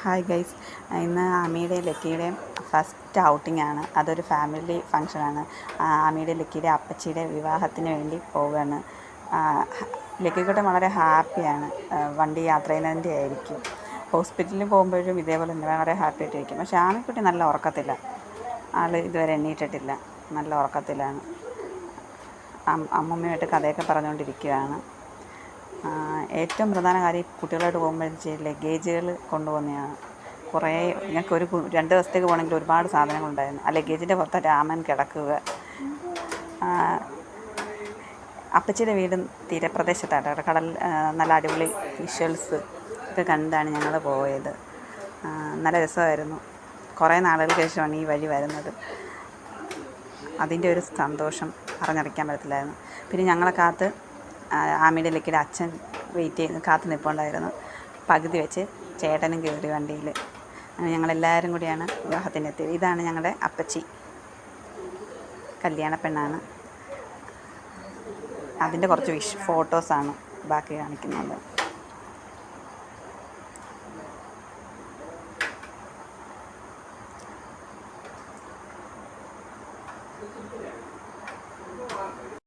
Hi guys ഇന്ന് ആമിയുടെയും ലക്കിയുടെയും first outing ആണ്. അതൊരു ഫാമിലി ഫങ്ഷനാണ് ആമിയുടെ ലക്കിയുടെ അപ്പച്ചിയുടെ വിവാഹത്തിന് വേണ്ടി പോവുകയാണ്. ലക്കിക്കുട്ടൻ വളരെ ഹാപ്പിയാണ് വണ്ടി യാത്ര ചെയ്യുന്നതിന്റെ ആയിരിക്കും. ഹോസ്പിറ്റലിൽ പോകുമ്പോഴും ഇതേപോലെ തന്നെ വളരെ ഹാപ്പി ആയിട്ടിരിക്കും. പക്ഷേ ആമിക്കുട്ടി നല്ല ഉറക്കത്തില്ല ആൾ ഇതുവരെ എണ്ണീറ്റിട്ടില്ല. നല്ല ഉറക്കത്തിലാണ്. അമ്മമ്മയായിട്ട് കഥയൊക്കെ പറഞ്ഞുകൊണ്ടിരിക്കുകയാണ്. ഏറ്റവും പ്രധാന കാര്യം കുട്ടികളായിട്ട് പോകുമ്പോഴത്തേക്ക് ലഗേജുകൾ കൊണ്ടുപോകുന്നതാണ്. കുറേ ഞങ്ങൾക്ക് ഒരു രണ്ട് ദിവസത്തേക്ക് പോകണമെങ്കിൽ ഒരുപാട് സാധനങ്ങളുണ്ടായിരുന്നു ആ ലഗേജിന്റെ പുറത്ത് രാമൻ കിടക്കുക. അപ്പച്ചിയുടെ വീടും തീരപ്രദേശത്താണ് കടൽ നല്ല അടിപൊളി വിഷ്വൽസ് ഒക്കെ കണ്ടാണ് ഞങ്ങൾ പോയത്. നല്ല രസമായിരുന്നു. കുറേ നാളുകൾക്ക് ശേഷമാണ് ഈ വഴി വരുന്നത്. അതിന്റെ ഒരു സന്തോഷം പറഞ്ഞറിയിക്കാൻ പറ്റത്തില്ലായിരുന്നു. പിന്നെ ഞങ്ങളെ കാത്ത് ആമിയുടെ ലക്കിയുടെ അച്ഛൻ വെയിറ്റ് ചെയ്ത് കാത്തു നിൽപ്പുണ്ടായിരുന്നു പകുതി വെച്ച് ചേട്ടനും കയറി വണ്ടിയിൽ അങ്ങനെ ഞങ്ങളെല്ലാവരും കൂടിയാണ് വിവാഹത്തിനെത്തിയത്. ഇതാണ് ഞങ്ങളുടെ അപ്പച്ചി. കല്യാണ പെണ്ണാണ്. അതിന്റെ കുറച്ച് വിഷ് ഫോട്ടോസാണ് ബാക്കി കാണിക്കുന്നത്.